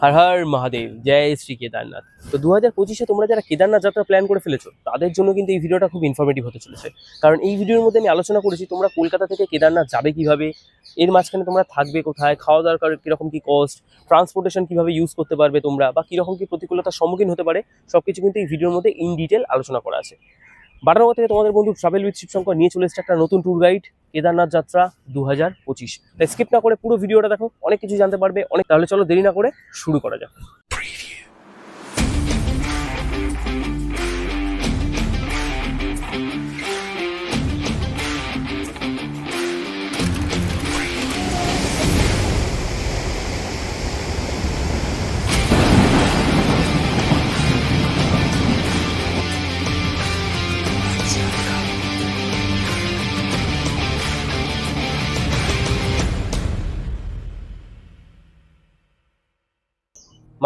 হর হর মহাদেব, জয় শ্রী কেদারনাথ। তো দু হাজার পঁচিশে তোমরা যারা কেদারনাথ যাত্রা প্ল্যান করে ফেলেছো, তাদের জন্য কিন্তু এই ভিডিওটা খুব ইনফরমেটিভ হতে চলেছে। কারণ এই ভিডিওর মধ্যে আমি আলোচনা করেছি, তোমরা কলকাতা থেকে কেদারনাথ যাবে কীভাবে, এর মাঝখানে তোমরা থাকবে কোথায়, খাওয়া দাওয়ার কীরকম কী কস্ট ট্রান্সপোর্টেশন কীভাবে ইউজ করতে পারবে তোমরা, বা কীরকম কী প্রতিকূলতার সম্মুখীন হতে পারে সব কিছু কিন্তু এই ভিডিওর মধ্যে ইন ডিটেল আলোচনা করা আছে। বাটানগর থেকে তোমাদের বন্ধু ট্রাভেল উইথ শিবশঙ্কর নিয়ে চলে এসেছে একটা নতুন ট্যুর গাইড কেদারনাথ যাত্রা দু হাজার পঁচিশ স্কিপ না করে পুরো ভিডিওটা দেখো, অনেক কিছু জানতে পারবে, অনেক তাহলে চলো দেরি না করে শুরু করা যাক।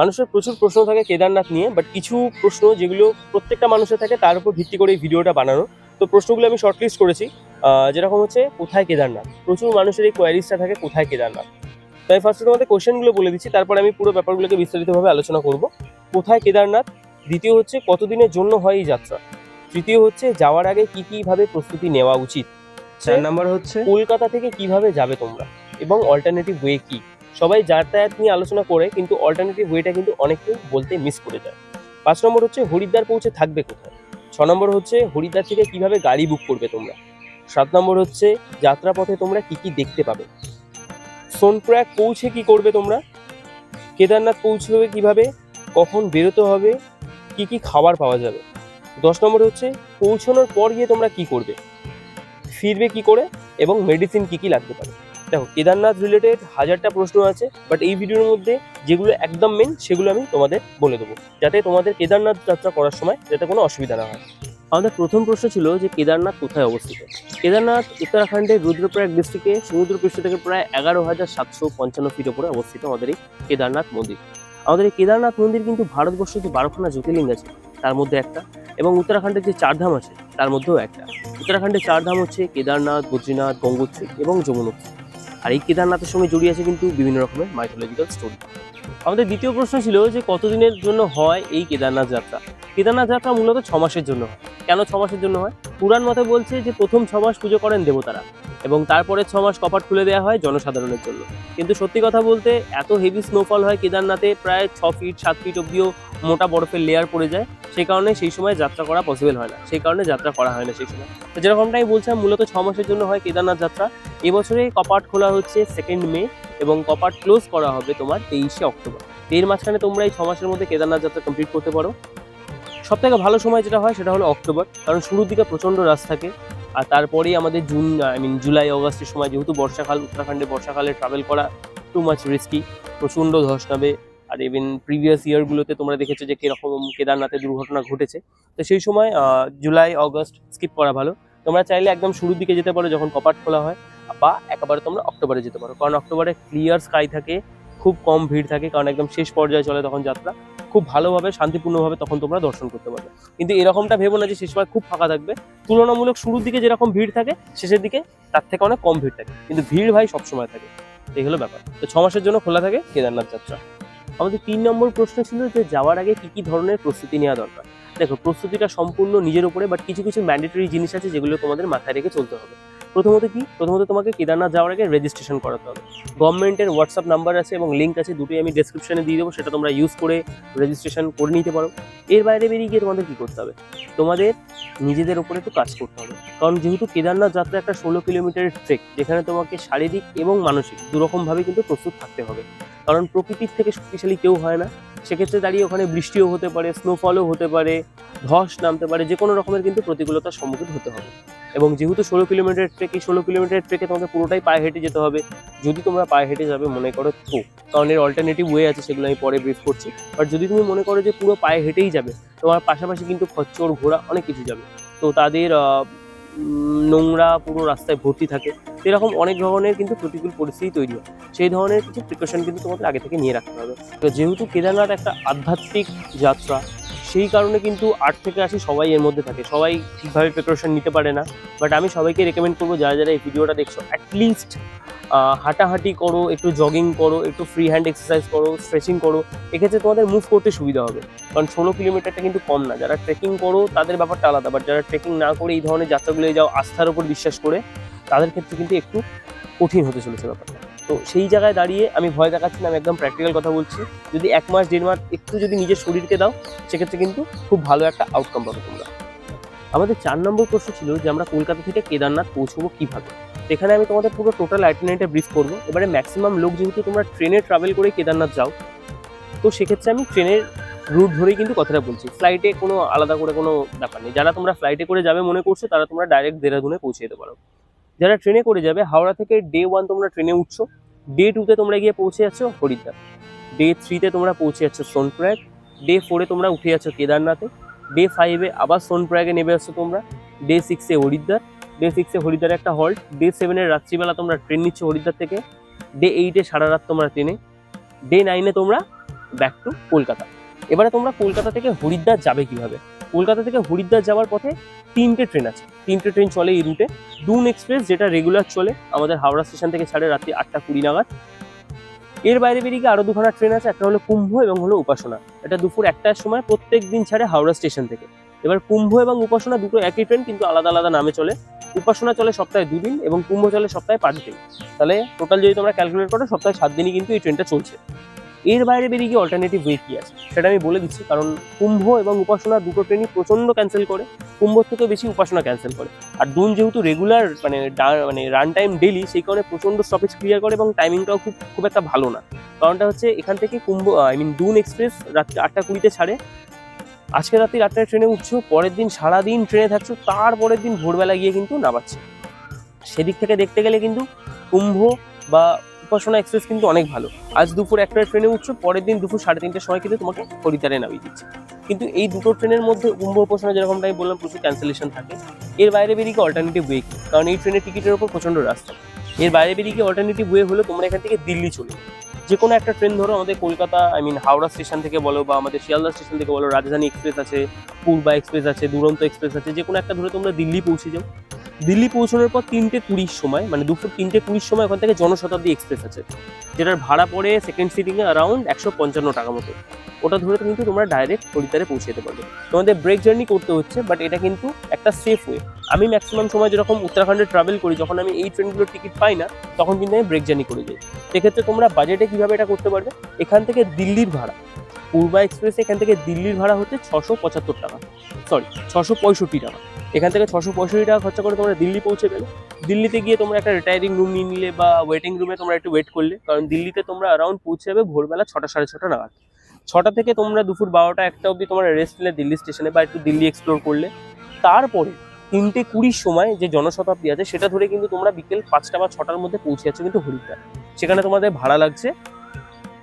মানুষের প্রচুর প্রশ্ন থাকে কেদারনাথ নিয়ে বাট কিছু প্রশ্ন যেগুলো প্রত্যেকটা মানুষের থাকে তার উপর ভিত্তি করে এই ভিডিওটা বানানো। তো প্রশ্নগুলো আমি শর্টলিস্ট করেছি। যেরকম হচ্ছে কোথায় কেদারনাথ? প্রচুর মানুষের এই কোয়ারিজটা থাকে কোথায় কেদারনাথ? তাই ফার্স্টে তোমাদের কোয়েশ্চেনগুলো বলে দিচ্ছি তারপর আমি পুরো ব্যাপারগুলোকে বিস্তারিতভাবে আলোচনা করব। কোথায় কেদারনাথ? দ্বিতীয় হচ্ছে কতদিনের জন্য হয় এই যাত্রা? তৃতীয় হচ্ছে যাওয়ার আগে কি কি ভাবে প্রস্তুতি নেওয়া উচিত? চার নাম্বার হচ্ছে কলকাতা থেকে কীভাবে যাবে তোমরা? এবং অল্টারনেটিভ ওয়ে কি? সবাই যাতায়াত নিয়ে আলোচনা করে কিন্তু অল্টারনেটিভ ওয়েটা কিন্তু অনেকে বলতে মিস করে যায়। পাঁচ নম্বর হচ্ছে হরিদ্বার পৌঁছে থাকবে কোথায়? ছ নম্বর হচ্ছে হরিদ্বার থেকে কীভাবে গাড়ি বুক করবে তোমরা? সাত নম্বর হচ্ছে যাত্রাপথে তোমরা কি কি দেখতে পাবে? সোনপ্রয়াগ পৌঁছে কি করবে তোমরা? কেদারনাথ পৌঁছবে কীভাবে? কখন বেরোতে হবে? কি কি খাবার পাওয়া যাবে? দশ নম্বর হচ্ছে পৌঁছানোর পর গিয়ে তোমরা কি করবে? ফিরবে কি করে? এবং মেডিসিন কি কি লাগতে পারে? দেখো, কেদারনাথ রিলেটেড হাজারটা প্রশ্ন আছে বাট এই ভিডিওর মধ্যে যেগুলো একদম মেন সেগুলো আমি তোমাদের বলে দেবো। যাতে তোমাদের কেদারনাথ যাত্রা করার সময় যাতে কোনো অসুবিধা না হয়। আমাদের প্রথম প্রশ্ন ছিল যে কেদারনাথ কোথায় অবস্থিত? কেদারনাথ, উত্তরাখণ্ডের রুদ্রপ্রয়াগ ডিস্ট্রিক্টে সমুদ্রপৃষ্ঠ থেকে প্রায় এগারো হাজার সাতশো পঞ্চান্ন ফিট ওপরে অবস্থিত আমাদের এই কেদারনাথ মন্দির। আমাদের এই কেদারনাথ মন্দির কিন্তু ভারতবর্ষে যে বারোখানা জ্যোতির্লিঙ্গ আছে, তার মধ্যে একটা, এবং উত্তরাখণ্ডের যে চারধাম আছে, তার মধ্যেও একটা। উত্তরাখণ্ডের চার ধাম হচ্ছে কেদারনাথ, বদ্রীনাথ, গঙ্গোত্রী এবং যমুনোত্রী। আর এই কেদারনাথের সঙ্গে জড়িয়ে আছে কিন্তু বিভিন্ন রকমের মাইথোলজিক্যাল স্টোরি আমাদের দ্বিতীয় প্রশ্ন ছিল যে কতদিনের জন্য হয় এই কেদারনাথ যাত্রা? কেদারনাথ যাত্রা মূলত ছ মাসের জন্য হয়। কেন ছ মাসের জন্য হয়? পুরাণ মতে বলছে যে প্রথম ছ মাস পুজো করেন দেবতারা এবং তারপরে ছ মাস কপাট খুলে দেওয়া হয় জনসাধারণের জন্য। কিন্তু সত্যি কথা বলতে এত হেভি স্নোফল হয় কেদারনাথে, প্রায় ছ ফিট সাত ফিট অব্দিও মোটা বরফের লেয়ার পড়ে যায়। সেই কারণে সেই সময় যাত্রা করা পসিবল হয় না। সেই কারণে যাত্রা করা হয় না সেই সময়। তো বলছিলাম, মূলত ছ মাসের জন্য হয় কেদারনাথ যাত্রা। এবছরে কপাট খোলা হচ্ছে সেকেন্ড মে এবং কপাট ক্লোজ করা হবে তোমার তেইশে অক্টোবর। এর মাঝখানে তোমরা এই ছ মাসের মধ্যে কেদারনাথ যাত্রা কমপ্লিট করতে পারো। সব থেকে ভালো সময় যেটা হয় সেটা হলো অক্টোবর, কারণ শুরুর দিকে প্রচণ্ড রাশ থাকে। আর তারপরেই আমাদের জুন আই মিন জুলাই, অগস্টের সময় যেহেতু বর্ষাকাল, উত্তরাখণ্ডে বর্ষাকালে ট্রাভেল করা টু মাচ রিস্কি প্রচণ্ড ধস নামে। আর ইভেন প্রিভিয়াস ইয়ারগুলোতে তোমরা দেখেছ যে কীরকম কেদারনাথে দুর্ঘটনা ঘটেছে। তো সেই সময় জুলাই, অগস্ট স্কিপ করা ভালো। তোমরা চাইলে একদম শুরুর দিকে যেতে পারো যখন কপাট খোলা হয়। বা একেবারে তোমরা অক্টোবরে যেতে পারো। কারণ অক্টোবরে ক্লিয়ার স্কাই থাকে, খুব কম ভিড় থাকে, কারণ একদম শেষ পর্যায়ে চলে তখন যাত্রা। খুব ভালোভাবে, শান্তিপূর্ণভাবে তখন তোমরা দর্শন করতে পারবে। কিন্তু এরকমটা ভেবো না যে সময় খুব ফাঁকা থাকবে। তুলনামূলক শুরুর দিকে যেরকম ভিড় থাকে, শেষের দিকে তার থেকে অনেক কম ভিড় থাকে। কিন্তু ভিড় ভাই সবসময় থাকে। এই হলো ব্যাপার। তো ছ মাসের জন্য খোলা থাকে কেদারনাথ যাত্রা। আমাদের তিন নম্বর প্রশ্ন ছিল যে যাওয়ার আগে কি কি ধরনের প্রস্তুতি নেওয়া দরকার? দেখো, প্রস্তুতিটা সম্পূর্ণ নিজের উপরে বাট কিছু কিছু ম্যান্ডেটরি জিনিস আছে যেগুলো তোমাদের মাথায় রেখে চলতে হবে। প্রথমত কি? প্রথমত তোমাকে কেদারনাথ যাওয়ার আগে রেজিস্ট্রেশন করাতে হবে। গভর্নমেন্টের হোয়াটসঅ্যাপ নাম্বার আছে এবং লিঙ্ক আছে, দুটোই আমি ডেসক্রিপশনে দিয়ে দেবো, সেটা তোমরা ইউজ করে রেজিস্ট্রেশন করে নিতে পারো। এর বাইরে বেরিয়ে গিয়ে তোমাদের কি করতে হবে? তোমাদের নিজেদের উপরে একটু কাজ করতে হবে। কারণ যেহেতু কেদারনাথ যাত্রা একটা ষোলো কিলোমিটারের ট্রেক যেখানে তোমাকে শারীরিক এবং মানসিক দুরকমভাবে কিন্তু প্রস্তুত থাকতে হবে। কারণ প্রকৃতির থেকে শক্তিশালী কেউ হয় না। সেক্ষেত্রে দাঁড়িয়ে ওখানে বৃষ্টিও হতে পারে স্নোফলও হতে পারে, ধস নামতে পারে যে কোনো রকমের কিন্তু প্রতিকূলতার সম্মুখীন হতে হবে। এবং যেহেতু ষোলো কিলোমিটার ট্রেক, এই ষোলো কিলোমিটার ট্রেকে তোমাকে পুরোটাই পায়ে হেঁটে যেতে হবে। যদি তোমরা পায়ে হেঁটে যাবে, মনে করো তো, কারণ এর অল্টারনেটিভ ওয়ে আছে, সেগুলো আমি পরে ব্রিফ করছি। বাট যদি তুমি মনে করো যে পুরো পায়ে হেঁটেই যাবে, তোমার পাশাপাশি কিন্তু খচ্চর, ঘোড়া অনেক কিছু যাবে। তো তাদের নোংরা পুরো রাস্তায় ভর্তি থাকে। এরকম অনেক ধরনের কিন্তু প্রতিকূল পরিস্থিতি তৈরি হয়। সেই ধরনের কিছু প্রিকশন কিন্তু তোমাদের আগে থেকে নিয়ে রাখতে হবে। তো যেহেতু কেদারনাথ একটা আধ্যাত্মিক যাত্রা সেই কারণে কিন্তু আট থেকে আশি সবাই এর মধ্যে থাকে। সবাই ঠিকভাবে প্রিপারেশন নিতে পারে না। বাট আমি সবাইকে রেকমেন্ড করব, যারা যারা এই ভিডিওটা দেখছ অ্যাটলিস্ট হাঁটাহাঁটি করো, একটু জগিং করো, একটু ফ্রি হ্যান্ড এক্সারসাইজ করো স্ট্রেচিং করো, এক্ষেত্রে তোমাদের মুভ করতে সুবিধা হবে। কারণ ষোলো কিলোমিটারটা কিন্তু কম না। যারা ট্রেকিং করো, তাদের ব্যাপারটা আলাদা। বাট যারা ট্রেকিং না করে এই ধরনের যাত্রাগুলো যাও, আস্থার উপর বিশ্বাস করে, তাদের ক্ষেত্রে কিন্তু একটু কঠিন হতে চলেছে ব্যাপারটা। তো সেই জায়গায় দাঁড়িয়ে আমি ভয় দেখাচ্ছি না আমি একদম প্র্যাকটিক্যাল কথা বলছি। যদি এক মাস, দেড় মাস একটু যদি নিজের শরীরকে দাও, সেক্ষেত্রে কিন্তু খুব ভালো একটা আউটকাম পাবে তোমরা। আমাদের চার নম্বর প্রশ্ন ছিল যে আমরা কলকাতা থেকে কেদারনাথ পৌঁছবো কীভাবে? এখানে আমি তোমাদের পুরো টোটাল আইটিনারিটা ব্রিফ করব। এবারে ম্যাক্সিমাম লোক যেহেতু তোমরা ট্রেনে ট্রাভেল করে কেদারনাথ যাও, তো সেক্ষেত্রে আমি ট্রেনের রুট ধরেই কিন্তু কথাটা বলছি। ফ্লাইটে কোনো আলাদা করে কোনো ব্যাপার নেই। যারা তোমরা ফ্লাইটে করে যাবে মনে করছ, তারা তোমরা ডাইরেক্ট দেরাদুনে পৌঁছে যেতে পারো। যারা ট্রেনে করে যাবে, হাওড়া থেকে ডে ওয়ান তোমরা ট্রেনে উঠছো ডে টুতে তোমরা গিয়ে পৌঁছে যাচ্ছ হরিদ্বার ডে থ্রিতে তোমরা পৌঁছে যাচ্ছ সোনপ্রয়াগ ডে ফোরে তোমরা উঠে যাচ্ছ কেদারনাথে ডে ফাইভে আবার সোনপ্রয়াগে নেমে আসছো তোমরা ডে সিক্সে হরিদ্বার ডে সিক্সে হরিদ্বারে একটা হল্ট ডে সেভেনের রাত্রিবেলা তোমরা ট্রেন নিচ্ছ হরিদ্বার থেকে ডে এইটে সারা রাত তোমরা ট্রেনে ডে নাইনে তোমরা ব্যাক টু কলকাতা। এবারে তোমরা কলকাতা থেকে হরিদ্বার যাবে কীভাবে? কলকাতা থেকে হরিদ্বার যাওয়ার পথে তিনটে ট্রেন আছে। তিনটে ট্রেন চলে এই রুটে। দুন এক্সপ্রেস, যেটা রেগুলার চলে, আমাদের হাওড়া স্টেশন থেকে ছাড়ে রাত্রি আটটা কুড়ি নাগাদ। এর বাইরে বেরিয়ে গিয়ে আরও দুখানা ট্রেন আছে, একটা হলো কুম্ভ এবং হলো উপাসনা। এটা দুপুর একটার সময় প্রত্যেক দিন ছাড়ে হাওড়া স্টেশন থেকে। এবার কুম্ভ এবং উপাসনা দুটো একই ট্রেন, কিন্তু আলাদা আলাদা নামে চলে। উপাসনা চলে সপ্তাহে দুদিন এবং কুম্ভ চলে সপ্তাহে পাঁচ দিন। তাহলে টোটাল যদি তোমরা ক্যালকুলেট করো, সপ্তাহে সাত দিনই কিন্তু এই ট্রেনটা চলছে। এর বাইরে বেরিয়ে গিয়ে অল্টারনেটিভ ওয়ে কি আছে? সেটা আমি বলে দিচ্ছি, কারণ কুম্ভ এবং উপাসনা দুটো ট্রেনই প্রচণ্ড ক্যান্সেল করে। কুম্ভর থেকে বেশি উপাসনা ক্যান্সেল করে। আর দুন যেহেতু রেগুলার মানে মানে রান টাইম ডেলি সেই কারণে প্রচণ্ড স্টপেজ ক্লিয়ার করে এবং টাইমিংটাও খুব খুব একটা ভালো না। কারণটা হচ্ছে এখান থেকে কুম্ভ আই মিন দুন এক্সপ্রেস রাত্রি আটটা কুড়িতে ছাড়ে। আজকে রাত্রি আটটায় ট্রেনে উঠছো, পরের দিন সারাদিন ট্রেনে থাকছো তারপরের দিন ভোরবেলা গিয়ে কিন্তু নামাচ্ছে। সেদিক থেকে দেখতে গেলে কিন্তু কুম্ভ বা উপাসনা এক্সপ্রেস কিন্তু অনেক ভালো। আজ দুপুর একটার ট্রেনে উঠছো, পরের দিন দুপুর সাড়ে তিনটের সময় কিন্তু তোমাকে হরিদ্বারে নামিয়ে দিচ্ছে। কিন্তু এই দুটো ট্রেনের মধ্যে কুম্ভ উপাসনা যেরকমটা আমি বললাম, প্রচুর ক্যান্সেলেশন থাকে। এর বাইরে বেরিয়ে গিয়ে অল্টারনেটিভ ওয়ে কারণ এই ট্রেনের টিকিটের উপর প্রচণ্ড রাস্তা। এর বাইরে বেরিয়ে গিয়ে অল্টারনেটিভ ওয়ে হলো তোমরা এখান থেকে দিল্লি চলে। যে কোনো একটা ট্রেন ধরো আমাদের Kolkata I mean Howrah station থেকে বলো বা আমাদের শিয়ালদা স্টেশন থেকে বলো, রাজধানী এক্সপ্রেস আছে, পূর্বা এক্সপ্রেস আছে, দুরন্ত এক্সপ্রেস আছে যে কোনো একটা ধরে তোমরা দিল্লি পৌঁছে যাও। দিল্লি পৌঁছানোর পর তিনটে কুড়ির সময় মানে দুপুর তিনটে কুড়ির সময় ওখান থেকে জনশতাব্দী এক্সপ্রেস আছে, যেটার ভাড়া পড়ে সেকেন্ড সিটিংয়ে অ্যারাউন্ড একশো পঞ্চান্ন টাকা মতো। ওটা ধরে কিন্তু তোমরা ডাইরেক্ট হরিদ্বারে পৌঁছে যেতে পারবে। তোমাদের ব্রেক জার্নি করতে হচ্ছে বাট এটা কিন্তু একটা সেফ ওয়ে আমি ম্যাক্সিমাম সময় যেরকম উত্তরাখণ্ডে ট্রাভেল করি, যখন আমি এই ট্রেনগুলোর টিকিট পাই না, তখন কিন্তু আমি ব্রেক জার্নি করে যাই। সেক্ষেত্রে তোমরা বাজেটে কীভাবে এটা করতে পারবে? এখান থেকে দিল্লির ভাড়া। পূর্বা এক্সপ্রেস এখান থেকে দিল্লির ভাড়া হচ্ছে ছশো পঁচাত্তর টাকা। সরি ছশো পঁয়ষট্টি টাকা। এখান থেকে ছশো পঁয়ষট্টি টাকা খরচা করে তোমরা দিল্লি পৌঁছে গেলে। দিল্লিতে গিয়ে তোমরা একটা রিটায়ারিং রুম নিয়ে নিলে বা ওয়েটিং রুমে তোমরা একটু ওয়েট করলে। কারণ দিল্লিতে তোমরা অ্যারাউন্ড পৌঁছে যাবে ভোরবেলা ছটা সাড়ে ছটা নাগাদ। ছটা থেকে তোমরা দুপুর বারোটা একটা অবধি তোমরা রেস্ট নিলে দিল্লি স্টেশনে বা একটু দিল্লি এক্সপ্লোর করলে। তারপরে তিনটে কুড়ির সময় যে জনশতাব্দী আছে, সেটা ধরে কিন্তু তোমরা বিকেল পাঁচটা বা ছটার মধ্যে পৌঁছে যাচ্ছ কিন্তু হরিদ্বার। সেখানে তোমাদের ভাড়া লাগছে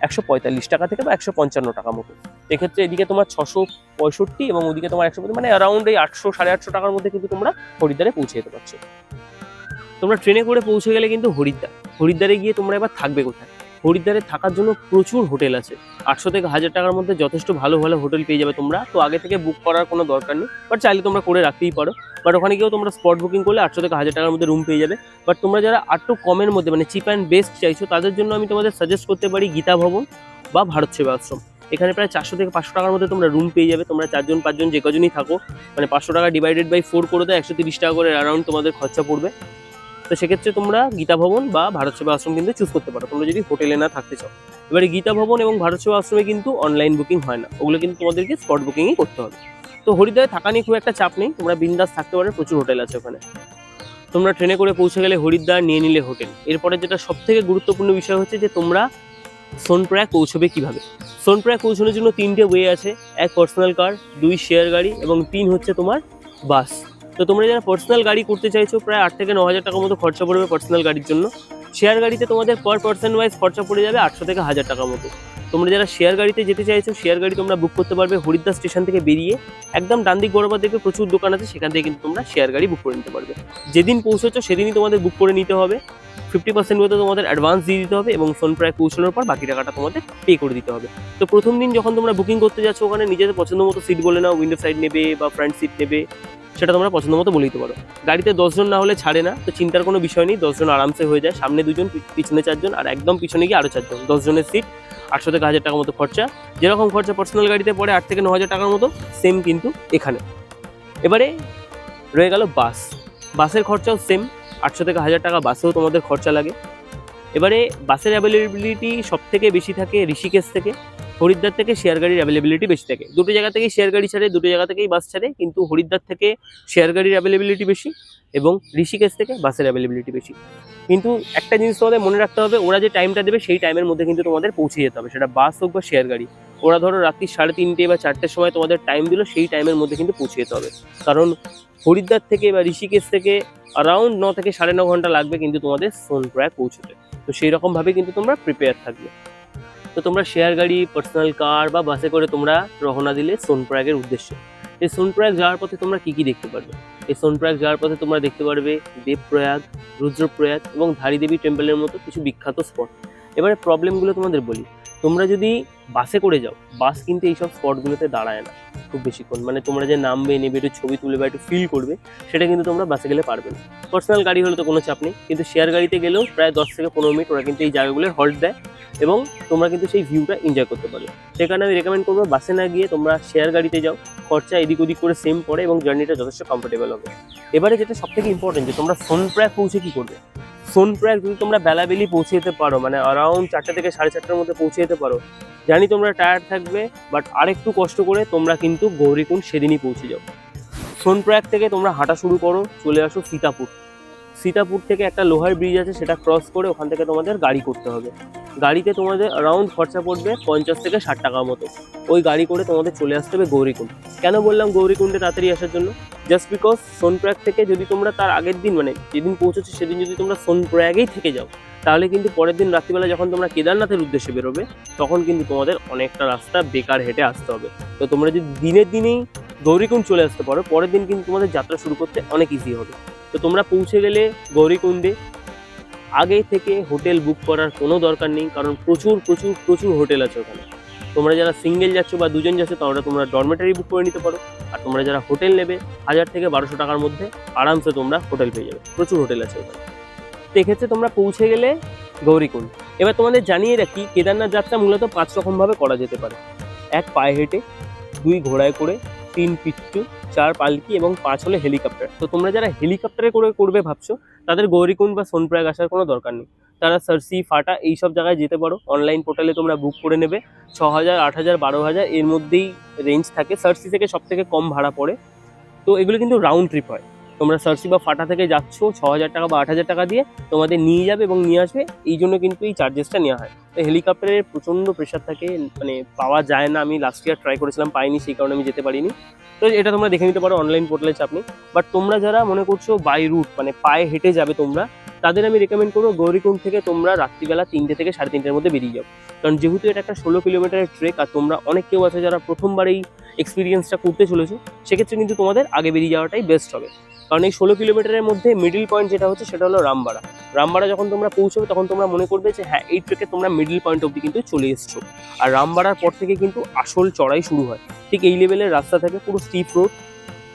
একশো পঁয়তাল্লিশ টাকা থেকে বা একশো পঞ্চান্ন টাকা মতো। এক্ষেত্রে এদিকে তোমার ছশো পঁয়ষট্টি এবং ওদিকে তোমার একশো মানে অ্যারাউন্ড এই আটশো, সাড়ে আটশো টাকার মধ্যে কিন্তু তোমরা হরিদ্বারে পৌঁছে যেতে পারছ। তোমরা ট্রেনে করে পৌঁছে গেলে কিন্তু হরিদ্বার, হরিদ্বারে গিয়ে তোমরা এবার থাকবে কোথায়? হরিদ্বারে থাকার জন্য প্রচুর হোটেল আছে। আটশো থেকে হাজার টাকার মধ্যে যথেষ্ট ভালো ভালো হোটেল পেয়ে যাবে তোমরা। তো আগে থেকে বুক করার কোনো দরকার নেই। বাট চাইলে তোমরা করে রাখতেই পারো। বাট ওখানে গিয়েও তোমরা স্পট বুকিং করলে আটশো থেকে হাজার টাকার মধ্যে রুম পেয়ে যাবে। বাট তোমরা যারা আটটু কমের মধ্যে মানে চিপ অ্যান্ড বেস্ট চাইছো, তাদের জন্য আমি তোমাদের সাজেস্ট করতে পারি গীতা ভবন বা ভারত সেবা আশ্রম। এখানে প্রায় চারশো থেকে পাঁচশো টাকার মধ্যে তোমরা রুম পেয়ে যাবে। তোমরা চারজন, পাঁচজন যে কজনই থাকো মানে পাঁচশো টাকা ডিভাইডেড বাই ফোর করে দেয় একশো তিরিশ টাকা করে অ্যারাউন্ড তোমাদের খরচা পড়বে। তো সেক্ষেত্রে তোমরা গীতা ভবন বা ভারত সেবা আশ্রম কিন্তু চুজ করতে পারো। তোমরা যদি হোটেলে না থাকতে চাও। এবারে গীতা ভবন এবং ভারত সেবা আশ্রমে কিন্তু অনলাইন বুকিং হয় না। ওগুলো কিন্তু তোমাদেরকে স্পট বুকিংই করতে হবে। তো হরিদ্বারে থাকা নিয়ে খুব একটা চাপ নেই। তোমরা বিন্দাস থাকতে পারো, প্রচুর হোটেল আছে ওখানে। তোমরা ট্রেনে করে পৌঁছে গেলে হরিদ্বার নিয়ে নিলে হোটেল এরপরে যেটা সব থেকে গুরুত্বপূর্ণ বিষয় হচ্ছে যে তোমরা সোনপ্রয়াগ পৌঁছবে কীভাবে? সোনপ্রয়াগ পৌঁছানোর জন্য তিনটে ওয়ে আছে। এক পার্সোনাল কার দুই শেয়ার গাড়ি এবং তিন হচ্ছে তোমার বাস তো তোমরা যারা পার্সোনাল গাড়ি করতে চাইছো, প্রায় আট থেকে ন হাজার টাকার মতো খরচা পড়বে পার্সোনাল গাড়ির জন্য। শেয়ার গাড়িতে তোমাদের পার পার্সন ওয়াইজ খরচা পড়ে যাবে আটশো থেকে হাজার টাকার মতো। তোমরা যারা শেয়ার গাড়িতে যেতে চাইছো শেয়ার গাড়ি তোমরা বুক করতে পারবে হরিদ্বার স্টেশন থেকে বেরিয়ে। একদম ডান দিক বরাবর দেখবে প্রচুর দোকান আছে, সেখান থেকে কিন্তু তোমরা শেয়ার গাড়ি বুক করে নিতে পারবে। যেদিন পৌঁছেছো সেদিনই তোমাদের বুক করে নিতে হবে। ফিফটি পার্সেন্ট মতো তোমাদের অ্যাডভান্স দিয়ে দিতে হবে এবং সোনপ্রায় পৌঁছানোর পর বাকি টাকাটা তোমাদের পে করে দিতে হবে। তো প্রথম দিন যখন তোমরা বুকিং করতে যাচ্ছ ওখানে, নিজেদের পছন্দ মতো সিট বলে নাও উইন্ডো সাইড নেবে বা ফ্রন্ট সিট নেবে। সেটা তোমরা পছন্দ মতো বলে দিতে পারো। গাড়িতে দশজন না হলে ছাড়ে না, তো চিন্তার কোনো বিষয় নেই, দশজন আরামসে হয়ে যায়। সামনে দুজন পিছনে চারজন, আর একদম পিছনে গিয়ে আরও চারজন। দশজনের সিট আটশো থেকে হাজার টাকার মতো খরচা। যেরকম খরচা পার্সোনাল গাড়িতে পড়ে, আট থেকে ন হাজার টাকার মতো সেম কিন্তু এখানে। এবারে রয়ে গেল বাস বাসের খরচাও সেম আটশো থেকে হাজার টাকা বাসেও তোমাদের খরচা লাগে। এবারে বাসের অ্যাভেলেবিলিটি সব থেকে বেশি থাকে ঋষিকেশ থেকে, হরিদ্বার থেকে শেয়ার গাড়ির অ্যাভেলেবিলিটি বেশি থাকে। দুটো জায়গা থেকেই শেয়ার গাড়ি ছাড়ে, দুটো জায়গা থেকেই বাস ছাড়ে, কিন্তু হরিদ্বার থেকে শেয়ার গাড়ির অ্যাভেলেবিলিটি বেশি এবং ঋষিকেশ থেকে বাসের অ্যাভেলেবিলিটি বেশি। কিন্তু একটা জিনিস তোমাদের মনে রাখতে হবে, ওরা যে টাইমটা দেবে সেই টাইমের মধ্যে কিন্তু তোমাদের পৌঁছে যেতে হবে। সেটা বাস হোক বা শেয়ার গাড়ি। ওরা ধরো রাত্রি সাড়ে তিনটে বা চারটের সময় তোমাদের টাইম দিল, সেই টাইমের মধ্যে কিন্তু পৌঁছে যেতে হবে। কারণ হরিদ্বার থেকে বা ঋষিকেশ থেকে অ্যারাউন্ড ন থেকে সাড়ে ন ঘণ্টা লাগবে কিন্তু তোমাদের সোনপ্রয়াগ পৌঁছতে। তো সেই রকমভাবে কিন্তু তোমরা প্রিপেয়ার থাকবে। তো তোমরা শেয়ার গাড়ি পার্সোনাল কার বা বাসে করে তোমরা রওনা দিলে সোনপ্রয়াগের উদ্দেশ্যে। এই সোনপ্রয়াগ যাওয়ার পথে তোমরা কি কি দেখতে পারবে? এই সোনপ্রয়াগ যাওয়ার পথে তোমরা দেখতে পারবে দেবপ্রয়াগ, রুদ্রপ্রয়াগ এবং ধারিদেবী টেম্পলের মতো কিছু বিখ্যাত স্পট এবারে প্রবলেমগুলো তোমাদের বলি। তোমরা যদি বাসে করে যাও, বাস কিন্তু এইসব স্পটগুলোতে দাঁড়ায় না খুব বেশিক্ষণ মানে তোমরা যে নামবে, নেবে, একটু ছবি তুলবে একটু ফিল করবে, সেটা কিন্তু তোমরা বাসে গেলে পারবে না। পার্সোনাল গাড়ি হলে তো কোনো চাপ নেই, কিন্তু শেয়ার গাড়িতে গেলেও প্রায় দশ থেকে পনেরো মিনিট ওরা কিন্তু এই জায়গাগুলোর হল্ট দেয় এবং তোমরা কিন্তু সেই ভিউটা এনজয় করতে পারবে। সেই কারণে আমি রেকমেন্ড করব বাসে না গিয়ে তোমরা শেয়ার গাড়িতে যাও, খরচা এদিক ওদিক করে সেম পড়ে এবং জার্নিটা যথেষ্ট কমফোর্টেবল হবে। এবারে যেটা সব থেকে ইম্পর্টেন্ট যে তোমরা সোনপ্রয়াগ পৌঁছে কি করবে? সোনপ্রয়াগ কিন্তু তোমরা বেলাবেলি পৌঁছে যেতে পারো মানে অ্যারাউন্ড চারটে থেকে সাড়ে চারটার মধ্যে পৌঁছে যেতে পারো, জানি তোমরা টায়ার্ড থাকবে বাট আরেকটু কষ্ট করে তোমরা কিন্তু গৌরীকুণ্ড সেদিনই পৌঁছে যাও। সোনপ্রয়াগ থেকে তোমরা হাঁটা শুরু করো, চলে আসো সীতাপুর। সীতাপুর থেকে একটা লোহার ব্রিজ আছে, সেটা ক্রস করে ওখান থেকে তোমাদের গাড়ি করতে হবে। গাড়িতে তোমাদের অ্যারাউন্ড খরচা পড়বে পঞ্চাশ থেকে ষাট টাকার মতো। ওই গাড়ি করে তোমাদের চলে আসতে হবে গৌরীকুণ্ড। কেন বললাম গৌরীকুণ্ডে তাড়াতাড়ি আসার জন্য? জাস্ট বিকজ সোনপ্রয়াগ থেকে যদি তোমরা তার আগের দিন মানে যেদিন পৌঁছেছো সেদিন যদি তোমরা সোনপ্রয়াগেই থেকে যাও, তাহলে কিন্তু পরের দিন রাত্রিবেলা যখন তোমরা কেদারনাথের উদ্দেশ্যে বেরোবে, তখন কিন্তু তোমাদের অনেকটা রাস্তা বেকার হেঁটে আসতে হবে। তো তোমরা যদি দিনের দিনেই গৌরীকুণ্ড চলে আসতে পারো, পরের দিন কিন্তু তোমাদের যাত্রা শুরু করতে অনেক ইজি হবে। তো তোমরা পৌঁছে গেলে গৌরীকুণ্ডে। আগে থেকে হোটেল বুক করার কোনো দরকার নেই, কারণ প্রচুর প্রচুর প্রচুর হোটেল আছে ওখানে। তোমরা যারা সিঙ্গেল যাচ্ছ বা দুজন যাচ্ছ, তাহলে তোমরা ডরমেটারি বুক করে নিতে পারো। আর তোমরা যারা হোটেল নেবে, হাজার থেকে বারোশো টাকার মধ্যে আরামসে তোমরা হোটেল পেয়ে যাবে। প্রচুর হোটেল আছে ওখানে। তো এক্ষেত্রে তোমরা পৌঁছে গেলে গৌরীকুণ্ড। এবার তোমাদের জানিয়ে রাখি, কেদারনাথ যাত্রা মূলত পাঁচ রকমভাবে করা যেতে পারে। এক পায়ে হেঁটে, দুই ঘোড়ায় করে, তিন পিচ্ছু চার পালকি এবং পাঁচ হলে হেলিকপ্টার তো তোমরা যারা হেলিকপ্টারে করে করবে ভাবছ, তাদের গৌরীকুণ্ড বা সোনপ্রয়াগ আসার কোনো দরকার নেই। তারা সার্সি, ফাটা এইসব জায়গায় যেতে পারো। অনলাইন পোর্টালে তোমরা বুক করে নেবে। ছ হাজার আট হাজার বারো হাজার এর মধ্যেই রেঞ্জ থাকে। সার্সি থেকে সব থেকে কম ভাড়া পড়ে। তো এগুলো কিন্তু রাউন্ড ট্রিপ হয়। তোমরা সার্সি বা ফাটা থেকে যাচ্ছ ছ হাজার টাকা বা আট হাজার টাকা দিয়ে, তোমাদের নিয়ে যাবে এবং নিয়ে আসবে, এই জন্য কিন্তু এই চার্জেসটা নেওয়া হয়। তো হেলিকপ্টারের প্রচণ্ড প্রেশার থাকে মানে পাওয়া যায় না, আমি লাস্ট ইয়ার ট্রাই করেছিলাম, পাইনি, সেই কারণে আমি যেতে পারিনি। তো এটা তোমরা দেখে নিতে পারো অনলাইন পোর্টালে চাপ নেই। বাট তোমরা যারা মনে করছ বাই রুট মানে পায়ে হেঁটে যাবে তোমরা, তাদের আমি রেকমেন্ড করব গৌরীকুণ্ড থেকে তোমরা রাত্রিবেলা তিনটে থেকে সাড়ে তিনটের মধ্যে বেরিয়ে যাও। কারণ যেহেতু এটা একটা ষোলো কিলোমিটারের ট্রেক আর তোমরা অনেক কেউ আছে যারা প্রথমবার এই এক্সপিরিয়েন্সটা করতে চলেছো, সেক্ষেত্রে কিন্তু তোমাদের আগে বেরিয়ে যাওয়াটাই বেস্ট হবে। কারণ এই ষোলো কিলোমিটারের মধ্যে মিডিল পয়েন্ট যেটা হচ্ছে সেটা হলো রামবাড়া। রামবাড়া যখন তোমরা পৌঁছবে, তখন তোমরা মনে করবে যে হ্যাঁ এই ট্রেকে তোমরা মিডিল পয়েন্ট অব্দি কিন্তু চলে এসছো। আর রামবাড়ার পর থেকে কিন্তু আসল চড়াই শুরু হয়। ঠিক এই লেভেলের রাস্তা থাকে, পুরো স্টিপ রোড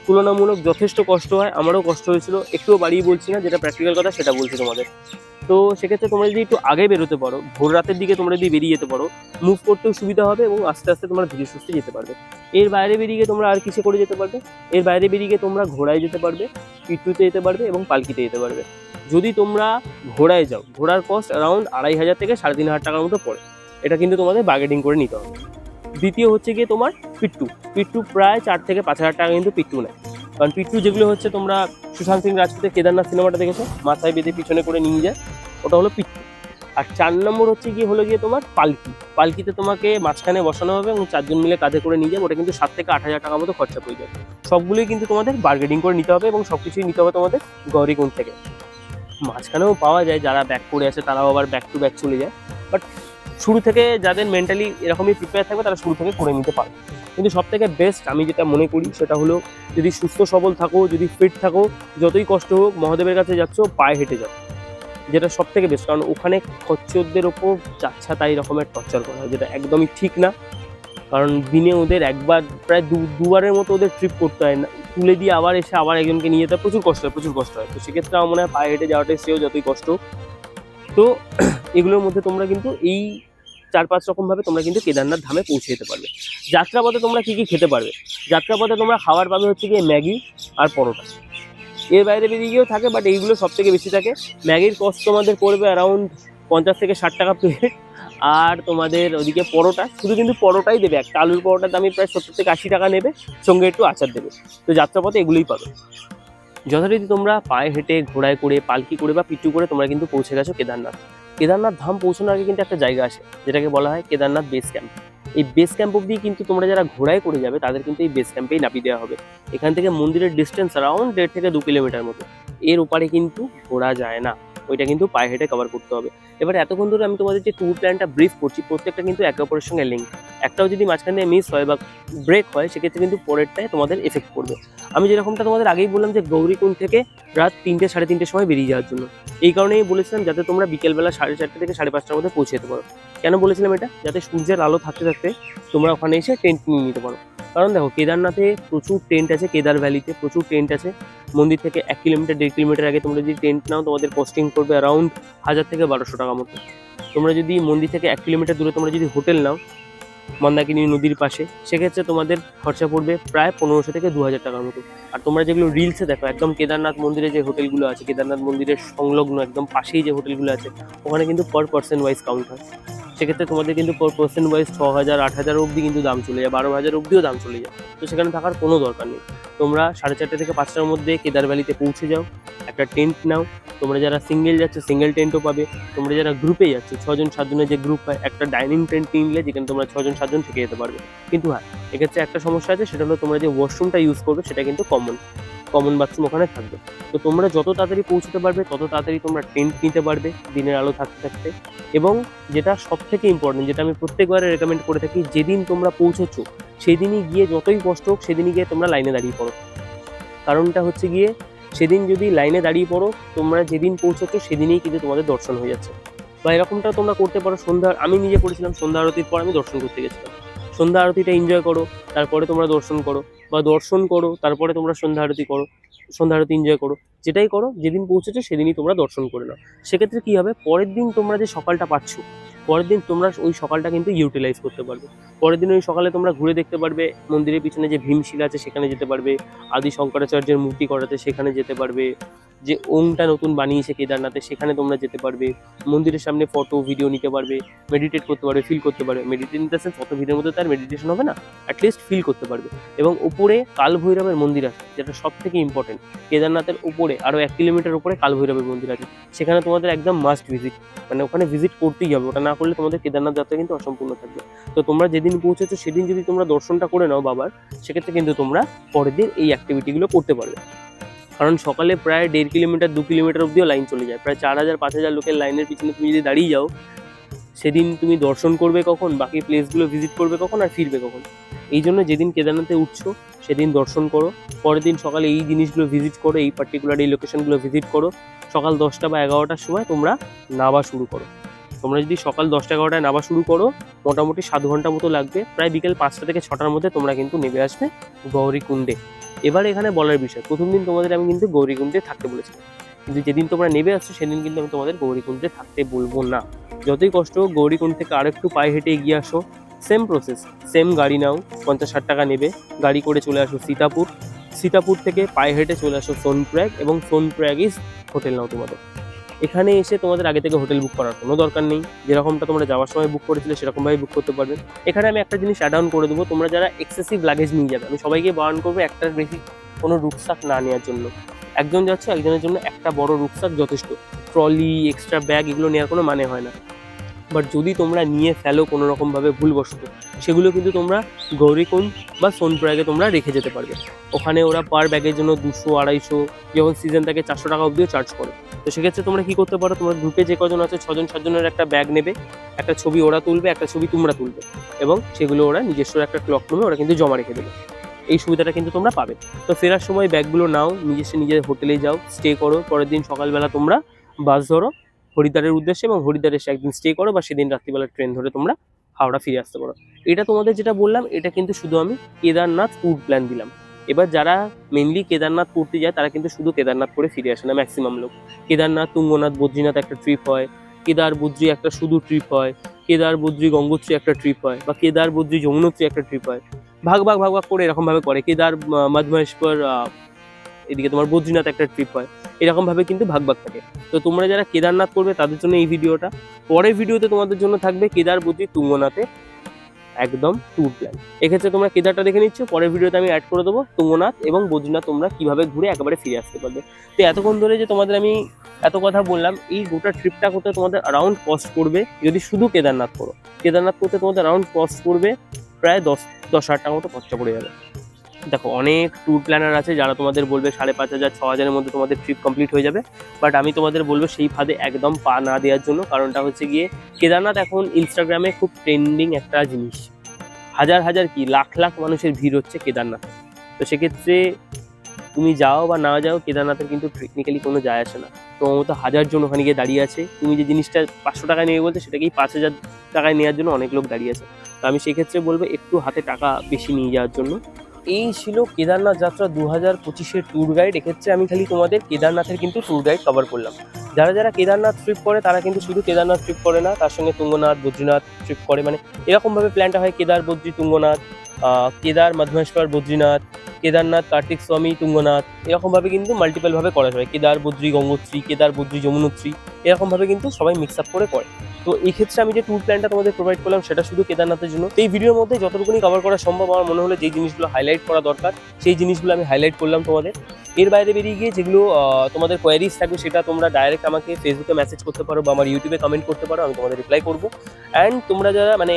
তুলনামূলক যথেষ্ট কষ্ট হয়, আমারও কষ্ট হয়েছিল। একটুও বাড়িয়ে বলছি না, যেটা প্র্যাকটিক্যাল কথা সেটা বলছি তোমাদের। তো সেক্ষেত্রে তোমরা যদি একটু আগে বেরোতে পারো, ভোর রাতের দিকে তোমরা যদি বেরিয়ে যেতে পারো মুভ করতেও সুবিধা হবে এবং আস্তে আস্তে তোমরা ধীরে সুস্থে যেতে পারবে। এর বাইরে বেরিয়ে গিয়ে তোমরা আর কিসে করে যেতে পারবে? এর বাইরে বেরিয়ে গিয়ে তোমরা ঘোড়ায় যেতে পারবে, পিট্টুতে যেতে পারবে এবং পালকিতে যেতে পারবে। যদি তোমরা ঘোড়ায় যাও, ঘোড়ার কস্ট অ্যারাউন্ড আড়াই হাজার থেকে সাড়ে তিন হাজার টাকার মতো পড়ে। এটা কিন্তু তোমাদের বার্গেটিং করে নিতে হবে। দ্বিতীয় হচ্ছে গিয়ে তোমার পিট্টু। পিট্টু প্রায় চার থেকে পাঁচ হাজার টাকা কিন্তু পিট্টু নেয়। কারণ পিট্টু যেগুলো হচ্ছে তোমরা সুশান্ত সিং রাজপুতের কেদারনাথ সিনেমাটা দেখেছ? মাথায় বেঁধে পিছনে করে নিয়ে যায়। ওটা হলো পিট্টু আর চার নম্বর হচ্ছে গিয়ে হলো গিয়ে তোমার পালকি। পালকিতে তোমাকে মাঝখানে বসানো হবে এবং চারজন মিলে কাঁধে করে নিয়ে যাবে। ওটা কিন্তু সাত থেকে আট হাজার টাকার মতো খরচা পড়ে যাবে। সবগুলোই কিন্তু তোমাদের বার্গেটিং করে নিতে হবে এবং সব কিছুই নিতে হবে তোমাদের গৌরীকুণ্ড থেকে। মাঝখানেও পাওয়া যায় যারা ব্যাক করে আসে, তারাও আবার ব্যাক টু ব্যাক চলে যায়। বাট শুরু থেকে যাদের মেন্টালি এরকমই প্রিপেয়ার থাকবে, তারা শুরু থেকে করে নিতে পারবে। কিন্তু সব থেকে বেস্ট আমি যেটা মনে করি, সেটা হলো যদি সুস্থ সবল থাকো, যদি ফিট থাকো, যতই কষ্ট হোক, মহাদেবের কাছে যাচ্ছ, পায়ে হেঁটে যাও। যেটা সব থেকে বেস্ট কারণ ওখানে খচ্চরদের ওপর যাচ্ছা তাই রকমের টর্চার করা হয়, যেটা একদমই ঠিক না। কারণ দিনে ওদের একবার, প্রায় দু, দুবারের মতো ওদের ট্রিপ করতে হয়। না তুলে দিয়ে আবার এসে আবার একজনকে নিয়ে যেতে প্রচুর কষ্ট হয়, প্রচুর কষ্ট হয়। তো সেক্ষেত্রে আমার মনে হয় পায়ে হেঁটে যাওয়াটাই সেও যতই কষ্ট তো এগুলোর মধ্যে তোমরা কিন্তু এই চার পাঁচ রকমভাবে তোমরা কিন্তু কেদারনাথ ধামে পৌঁছে যেতে পারবে। যাত্রাপথে তোমরা কী কী খেতে পারবে? যাত্রাপথে তোমরা খাবার পাবে হচ্ছে গিয়ে ম্যাগি আর পরোটা। এর বাইরে বেরিয়ে থাকে বাট এইগুলো সব থেকে বেশি থাকে। ম্যাগির কস্ট তোমাদের পড়বে অ্যারাউন্ড পঞ্চাশ থেকে ষাট টাকা প্লেট আর তোমাদের ওদিকে পরোটা, শুধু কিন্তু পরোটাই দেবে। একটা আলুর পরোটার দামই প্রায় সত্তর থেকে আশি টাকা নেবে, সঙ্গে একটু আচার দেবে। তো যাত্রাপথে এগুলোই পাবে। যথারীতি তোমরা পায়ে হেঁটে, ঘোড়ায় করে, পালকি করে বা পিটু করে তোমরা কিন্তু পৌঁছে গেছো কেদারনাথ। কেদারনাথ ধাম পৌঁছানোর আগে কিন্তু একটা জায়গা আছে, যেটাকে বলা হয় কেদারনাথ বেস ক্যাম্প এই বেস ক্যাম্প অব্দি কিন্তু তোমরা যারা ঘোড়ায় করে যাবে, তাদের কিন্তু এই বেস ক্যাম্পেই নাপিয়ে দেওয়া হবে। এখান থেকে মন্দিরের ডিস্টেন্স অ্যারাউন্ড দেড় থেকে দু কিলোমিটার মতো। এর ওপারে কিন্তু ঘোরা যায় না। ওইটা কিন্তু পায়ে হেঁটে কভার করতে হবে। এবার এতক্ষণ ধরে আমি তোমাদের যে ট্যুর প্ল্যানটা ব্রিফ করছি, প্রত্যেকটা কিন্তু একে অপরের সঙ্গে লিঙ্ক একটাও যদি মাঝখানে মিস হয় বা ব্রেক হয়, সেক্ষেত্রে কিন্তু পরেরটায় তোমাদের এফেক্ট করবে আমি যেরকমটা তোমাদের আগেই বললাম যে গৌরীকুণ্ড থেকে রাত তিনটে, সাড়ে তিনটের সময় বেরিয়ে যাওয়ার জন্য। এই কারণেই বলেছিলাম যাতে তোমরা বিকেলবেলা সাড়ে চারটে থেকে সাড়ে পাঁচটার মধ্যে পৌঁছে যেতে পারো। কেন বলেছিলাম এটা? যাতে সূর্যের আলো থাকতে থাকতে তোমরা ওখানে এসে টেন্ট নিয়ে নিতে পারো। কারণ দেখো, কেদারনাথে প্রচুর টেন্ট আছে, কেদার ভ্যালিতে প্রচুর টেন্ট আছে। মন্দির থেকে এক কিলোমিটার দেড় কিলোমিটার আগে তোমরা যদি টেন্ট নাও, তোমাদের কস্টিং করবে অ্যারাউন্ড হাজার থেকে বারোশো টাকা মতো। তোমরা যদি মন্দির থেকে এক কিলোমিটার দূরে তোমরা যদি হোটেল নাও মন্দাকিনী নদীর পাশে, সেক্ষেত্রে তোমাদের খরচা পড়বে প্রায় পনেরোশো থেকে দু হাজার টাকার মতো। আর তোমরা যেগুলো রিলসে দেখো, একদম কেদারনাথ মন্দিরে যে হোটেলগুলো আছে, কেদারনাথ মন্দিরের সংলগ্ন একদম পাশেই যে হোটেলগুলো আছে, ওখানে কিন্তু পার পার্সন ওয়াইজ কাউন্ট হয়। সেক্ষেত্রে তোমাদের কিন্তু পার পার্সন ওয়াইজ ছ হাজার আট হাজার অবধি কিন্তু দাম চলে যায় বারো হাজার অবধিও দাম চলে যায়। তো সেখানে থাকার কোনো দরকার নেই। তোমরা সাড়ে চারটে থেকে পাঁচটার মধ্যে কেদার ভ্যালিতে পৌঁছে যাও, একটা টেন্ট নাও। তোমরা যারা সিঙ্গেল যাচ্ছ সিঙ্গেল টেন্টও পাবে। তোমরা যারা গ্রুপে যাচ্ছ, ছজন, সাতজনের যে গ্রুপ হয়, একটা ডাইনিং টেন্ট কিনলে, যেখানে তোমরা ছজন, সাতজন থেকে যেতে পারবে। কিন্তু হ্যাঁ এক্ষেত্রে একটা সমস্যা আছে, সেটা হলো তোমরা যে ওয়াশরুমটা ইউজ করবে, সেটা কিন্তু কমন কমন বাথরুম ওখানে থাকবে। তো তোমরা যত তাড়াতাড়ি পৌঁছতে পারবে, তত তাড়াতাড়ি তোমরা টেন্ট নিতে পারবে দিনের আলো থাকতে থাকতে। এবং যেটা সব থেকে ইম্পর্টেন্ট যেটা আমি প্রত্যেকবারে রেকমেন্ড করে থাকি, যেদিন তোমরা পৌঁছেছো, সেদিনই গিয়ে যতই কষ্ট হোক, সেদিনই গিয়ে তোমরা লাইনে দাঁড়িয়ে পড়ো। কারণটা হচ্ছে গিয়ে, সেদিন যদি লাইনে দাঁড়িয়ে পড়ো, তোমরা যেদিন পৌঁছাচ্ছ সেদিনই কিন্তু তোমাদের দর্শন হয়ে যাচ্ছে। বা এরকমটা তোমরা করতে পারো। সন্ধ্যা, আমি নিজে করেছিলাম, সন্ধ্যা আরতির পর আমি দর্শন করতে গেছিলাম। সন্ধ্যা আরতিটা এনজয় করো, তারপরে তোমরা দর্শন করো, বা দর্শন করো, তারপরে তোমরা সন্ধ্যা আরতি করো, সন্ধ্যা আরতি এনজয় করো। যেটাই করো, যেদিন পৌঁছেছো সেদিনই তোমরা দর্শন করে নাও। সেক্ষেত্রে কী হবে? পরের দিন তোমরা যে সকালটা পাচ্ছ, পরের দিন তোমরা ওই সকালটা কিন্তু ইউটিলাইজ করতে পারবে। পরের দিন ওই সকালে তোমরা ঘুরে দেখতে পারবে, মন্দিরের পিছনে যে ভীমশিলা আছে সেখানে যেতে পারবে, আদি শঙ্করাচার্যের মূর্তি করাতে সেখানে যেতে পারবে, যে ওমটা নতুন বানিয়েছে কেদারনাথে সেখানে তোমরা যেতে পারবে, মন্দিরের সামনে ফটো ভিডিও নিতে পারবে মেডিটেট করতে পারবে ফিল করতে পারবে। মেডিটেট দ্য সেন্স ফটো ভিডিওর মধ্যে তার মেডিটেশন হবে না অ্যাটলিস্ট ফিল করতে পারবে। এবং উপরে কাল ভৈরবের মন্দির আছে, যেটা সব থেকে ইম্পর্টেন্ট কেদারনাথের উপরে আরও এক কিলোমিটার উপরে কালভৈরবের মন্দির আছে। সেখানে তোমাদের একদম মাস্ট ভিজিট মানে ওখানে ভিজিট করতেই হবে। ওটা না করলে তোমাদের কেদারনাথ যাত্রা কিন্তু অসম্পূর্ণ থাকবে। তো তোমরা যেদিন পৌঁছেছো, সেদিন যদি তোমরা দর্শনটা করে নাও বাবার, সেক্ষেত্রে কিন্তু তোমরা পরের দিন এই অ্যাক্টিভিটিগুলো করতে পারবে। কারণ সকালে প্রায় দেড় কিলোমিটার, দু কিলোমিটার অব্দিও লাইন চলে যায়। প্রায় চার হাজার, পাঁচ হাজার লোকের লাইনের পিছনে তুমি যদি দাঁড়িয়ে যাও সেদিন তুমি দর্শন করবে কখন, বাকি প্লেসগুলো ভিজিট করবে কখন আর ফিরবে কখন? এই জন্য যেদিন কেদারনাথে উঠছো, সেদিন দর্শন করো। পরের দিন সকালে এই জিনিসগুলো ভিজিট করো, এই পার্টিকুলার এই লোকেশনগুলো ভিজিট করো। সকাল দশটা বা এগারোটার সময় তোমরা নাবা শুরু করো। তোমরা যদি সকাল দশটা এগারোটায় নাবা শুরু করো, মোটামুটি সাত ঘণ্টা মতো লাগবে। প্রায় বিকেল পাঁচটা থেকে ছটার মধ্যে তোমরা কিন্তু নেমে আসবে গৌরীকুণ্ডে। এবার এখানে বলার বিষয়, প্রথম দিন তোমাদের আমি কিন্তু গৌরীকুণ্ডে থাকতে বলেছিলাম। কিন্তু যেদিন তোমরা নেমে আসছো, সেদিন কিন্তু আমি তোমাদের গৌরীকুণ্ডে থাকতে বলব না। যতই কষ্ট হোক, গৌরীকুণ্ড থেকে আরেকটু পায়ে হেঁটে এগিয়ে আসো। সেম প্রসেস সেম গাড়ি নাও। পঞ্চাশ ষাট টাকা নেবে। গাড়ি করে চলে আসো সীতাপুর। সীতাপুর থেকে পায়ে হেঁটে চলে আসো সোনপ্রয়াগ এবং সোনপ্রয়াগ ইজ হোটেল নাও তোমাদের। এখানে এসে তোমাদের আগে থেকে হোটেল বুক করার কোনো দরকার নেই। যেরকমটা তোমরা যাওয়ার সময় বুক করেছিলে, সেরকমভাবে বুক করতে পারবে। এখানে আমি একটা জিনিস অ্যাড করে দেবো। তোমরা যারা এক্সেসিভ লাগেজ নিয়ে যাবে, আমি সবাইকে বারণ করব একটার বেশি কোনো রুকসাক না নেওয়ার জন্য। একজন যাচ্ছে, একজনের জন্য একটা বড় রুকসাক যথেষ্ট। ট্রলি, এক্সট্রা ব্যাগ এগুলো নেওয়ার কোনো মানে হয় না। বাট যদি তোমরা নিয়ে ফেলো কোনো রকমভাবে ভুলবশত, সেগুলো কিন্তু তোমরা গৌরীকুণ্ড বা সোনপ্রয়াগে তোমরা রেখে যেতে পারবে। ওখানে ওরা পার ব্যাগের জন্য দুশো, আড়াইশো, যখন সিজন থাকে, চারশো টাকা অবধিও চার্জ করে। তো সেক্ষেত্রে তোমরা কি করতে পারো, তোমরা গ্রুপে যে কজন আছে, ছজন, সাতজনের একটা ব্যাগ নেবে, একটা ছবি ওরা তুলবে, একটা ছবি তোমরা তুলবে। এবং সেগুলো ওরা নিজস্ব একটা ক্লক রুমে ওরা কিন্তু জমা রেখে দেবে। এই সুবিধাটা কিন্তু তোমরা পাবে। তো ফেরার সময় ব্যাগগুলো নাও নিজস্ব নিজের হোটেলে যাও স্টে করো। পরের দিন সকালবেলা তোমরা বাস ধরো, হরিদ্বারের উদ্দেশ্যে এবং হরিদ্বারে এসে একদিন স্টে করো বা সেদিন রাত্রিবেলা ট্রেন ধরে তোমরা হাওড়া ফিরে আসতে পারো। এটা তোমাদের যেটা বললাম, এটা কিন্তু শুধু আমি কেদারনাথ ট্যুর প্ল্যান দিলাম। এবার যারা মেনলি কেদারনাথ করতে যায়, তারা কিন্তু শুধু কেদারনাথ করে ফিরে আসে না ম্যাক্সিমাম লোক। কেদারনাথ, তুঙ্গনাথ, বদ্রীনাথ একটা ট্রিপ হয়, কেদার, বদ্রী একটা শুধু ট্রিপ হয়, কেদার, বদ্রী, গঙ্গোত্রী একটা ট্রিপ হয় বা কেদার, বদ্রী, যমুনোত্রী একটা ট্রিপ হয়। ভাগ ভাগ ভাগ ভাগ করে এরকমভাবে করে। কেদার মধমহেশ্বর এদিকে তোমার বদ্রীনাথ একটা ট্রিপ হয়। এরকমভাবে কিন্তু ভাগ ভাগ থাকে। তো তোমরা যারা কেদারনাথ করবে, তাদের জন্য এই ভিডিওটা। পরের ভিডিওতে তোমাদের জন্য থাকবে কেদার, বদ্রী, তুঙ্গনাথে একদম ট্যুর প্ল্যান এক্ষেত্রে তোমরা কেদারটা দেখে নিচ্ছ, পরের ভিডিওতে আমি অ্যাড করে দেবো তুঙ্গনাথ এবং বদ্রীনাথ তোমরা কীভাবে ঘুরে একেবারে ফিরে আসতে পারবে। তো এতক্ষণ ধরে যে তোমাদের আমি এত কথা বললাম, এই গোটা ট্রিপটা করতে তোমাদের অ্যারাউন্ড কস্ট পড়বে। যদি শুধু কেদারনাথ করো, কেদারনাথ করতে তোমাদের অ্যারাউন্ড কস্ট পড়বে প্রায় দশ দশ হাজার টাকা মতো খরচা পড়ে যাবে। দেখো, অনেক ট্যুর প্ল্যানার আছে যারা তোমাদের বলবে সাড়ে পাঁচ হাজার, ছ হাজারের মধ্যে তোমাদের ট্রিপ কমপ্লিট হয়ে যাবে। বাট আমি তোমাদের বলব সেই ফাঁদে একদম পা না দেওয়ার জন্য। কারণটা হচ্ছে গিয়ে, কেদারনাথ এখন ইনস্টাগ্রামে খুব ট্রেন্ডিং একটা জিনিস। হাজার হাজার কি? লাখ লাখ মানুষের ভিড় হচ্ছে কেদারনাথে। তো সেক্ষেত্রে তুমি যাও বা না যাও, কেদারনাথের কিন্তু টেকনিক্যালি কোনো যায় আসে না। তোমার মতো হাজার জন ওখানে গিয়ে দাঁড়িয়ে আছে। তুমি যে জিনিসটা পাঁচশো টাকায় নেবে বলতে, সেটাকেই পাঁচ হাজার টাকায় নেওয়ার জন্য অনেক লোক দাঁড়িয়ে আছে। তো আমি সেক্ষেত্রে বলব একটু হাতে টাকা বেশি নিয়ে যাওয়ার জন্য। এই ছিল কেদারনাথ যাত্রা দু হাজার পঁচিশের ট্যুর গাইড এক্ষেত্রে আমি খালি তোমাদের কেদারনাথের কিন্তু ট্যুর গাইড কভার করলাম। যারা যারা কেদারনাথ ট্রিপ করে, তারা কিন্তু শুধু কেদারনাথ ট্রিপ করে না, তার সঙ্গে তুঙ্গনাথ, বদ্রীনাথ ট্রিপ করে। মানে এরকমভাবে প্ল্যানটা হয়, কেদার, বদ্রী, তুঙ্গনাথ কেদার মধ্যমেশ্বর বদ্রীনাথ কেদারনাথ, কার্তিক স্বামী, তুঙ্গনাথ, এরকমভাবে কিন্তু মাল্টিপলভাবে করা যায়। কেদার বদ্রী গঙ্গোত্রী, কেদার বদ্রী যমুনোত্রী, এরকমভাবে কিন্তু সবাই মিক্স আপ করে করে। তো এই ক্ষেত্রে আমি যে ট্যুর প্ল্যানটা তোমাদের প্রোভাইড করলাম, সেটা শুধু কেদারনাথের জন্য। এই ভিডিওর মধ্যে যতটুকুনি কভার করা সম্ভব, আমার মনে হলো যেই জিনিসগুলো হাইলাইট করা দরকার। সেই জিনিসগুলো আমি হাইলাইট করলাম তোমাদের। এর বাইরে বেরিয়ে গিয়ে যেগুলো তোমাদের কোয়ারিজ থাকবে, সেটা তোমরা ডাইরেক্ট আমাকে ফেসবুকে মেসেজ করতে পারো বা আমার ইউটিউবে কমেন্ট করতে পারো, আমি তোমাদের রিপ্লাই করব। অ্যান্ড তোমরা যারা মানে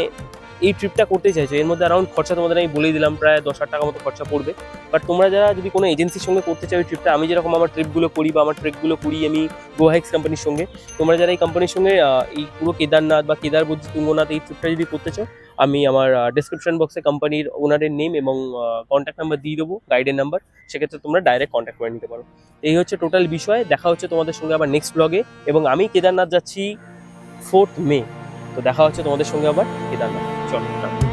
এই ট্রিপটা করতে চাইছো, এর মধ্যে অ্যারাউন্ড খরচা তোমাদের আমি বলেই দিলাম, প্রায় দশ হাজার টাকা মতো খরচা পড়বে। বাট তোমরা যারা যদি কোনো এজেন্সির সঙ্গে করতে চাও এই ট্রিপটা আমি যেরকম আমার ট্রিপগুলো করি বা আমার ট্রেকগুলো করি আমি গোহাইক্স কোম্পানির সঙ্গে, তোমরা যারা এই কোম্পানির সঙ্গে এই পুরো কেদারনাথ বা কেদার বুদ্ধি তুঙ্গনাথ এই ট্রিপটা যদি করতে চাও, আমি আমার ডিসক্রিপশন বক্সে কোম্পানির ওনারের নেম এবং কন্ট্যাক্ট নাম্বার দিয়ে দেবো গাইডের নাম্বার সেক্ষেত্রে তোমরা ডাইরেক্ট কন্ট্যাক্ট করে নিতে পারো। এই হচ্ছে টোটাল বিষয়, দেখা হচ্ছে তোমাদের সঙ্গে আবার নেক্সট ব্লগে এবং আমি কেদারনাথ যাচ্ছি ফোর্থ মে তো দেখা হচ্ছে তোমাদের সঙ্গে আবার কেদারনাথ চলো।